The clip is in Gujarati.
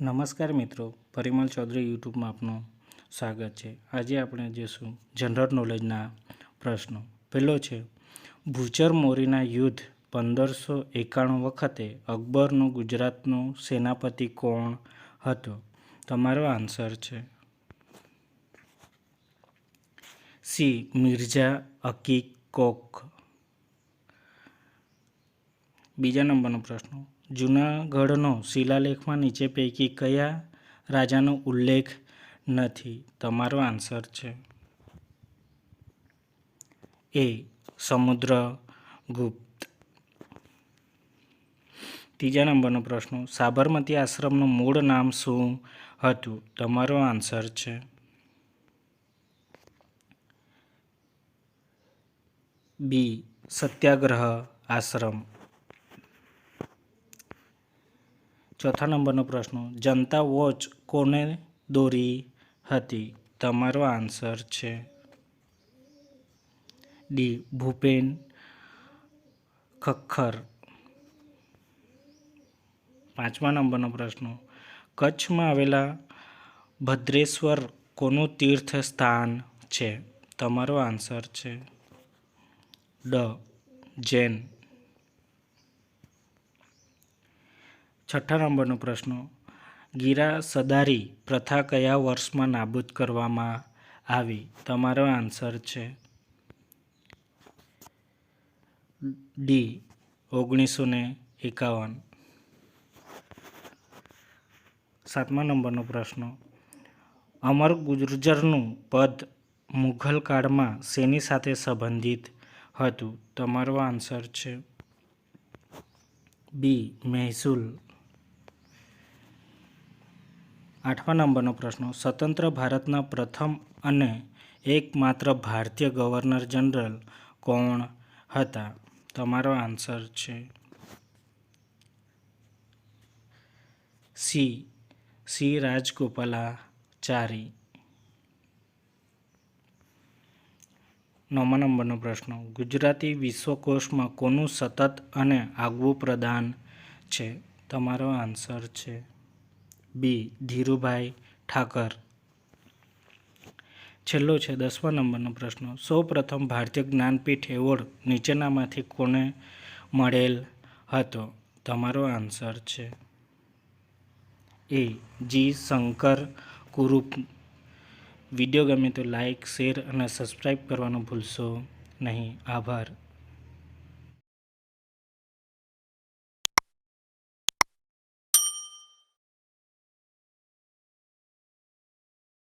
નમસ્કાર મિત્રો, પરિમલ ચૌધરી યુટ્યુબમાં આપનું સ્વાગત છે. આજે આપણે જોઈશું જનરલ નોલેજના પ્રશ્નો. પહેલો છે ભૂચર મોરીના યુદ્ધ પંદરસો એકાણું વખતે અકબરનું ગુજરાતનું સેનાપતિ કોણ હતો? તમારો આન્સર છે. સી, મિર્ઝા અકીક કોક બીજા નંબરનો પ્રશ્ન જૂનાગઢનો શિલાલેખમાં નીચે પૈકી કયા રાજાનો ઉલ્લેખ નથી? તમારો આન્સર છે. એ. સમુદ્રગુપ્ત ત્રીજા નંબરનો પ્રશ્ન. સાબરમતી આશ્રમનું મૂળ નામ શું હતું? તમારો આન્સર છે. બી. સત્યાગ્રહ આશ્રમ. ચોથા નંબરનો પ્રશ્ન, જનતા વોચ કોને દોરી હતી? તમારો આન્સર છે ડી, ભૂપેન ખખર પાંચમા નંબરનો પ્રશ્ન, કચ્છમાં આવેલા ભદ્રેશ્વર કોનું તીર્થ સ્થાન છે? તમારો આન્સર છે ડ, જૈન. છઠ્ઠા નંબરનો પ્રશ્ન, ગીરા સદારી પ્રથા કયા વર્ષમાં નાબૂદ કરવામાં આવી? તમારો આન્સર છે. ડી, ઓગણીસો ને એકાવન. સાતમા નંબરનો પ્રશ્ન, અમર ગુર્જરનું પદ મુઘલ કાળમાં શેની સાથે સંબંધિત હતું? તમારો આન્સર છે. બી, મહેસૂલ આઠમા નંબરનો પ્રશ્ન. સ્વતંત્ર ભારતના પ્રથમ અને એકમાત્ર ભારતીય ગવર્નર જનરલ કોણ હતા? તમારો આન્સર છે સી. સી. રાજગોપાલાચારી. નવમા નંબરનો પ્રશ્ન. ગુજરાતી વિશ્વકોશમાં કોનું સતત અને આગવું પ્રદાન છે? તમારો આન્સર છે બી, ધીરુભાઈ ઠાકર. છેલ્લો છે દસમા નંબરનો પ્રશ્ન. સૌ પ્રથમ ભારતીય જ્ઞાનપીઠ એવોર્ડ નીચેનામાંથી કોને મળેલ હતો? તમારો આન્સર છે એ, જી, શંકર કુરુપ. વીડિયો ગમે તો લાઇક શેર અને સબસ્ક્રાઈબ કરવાનું ભૂલશો નહીં. આભાર.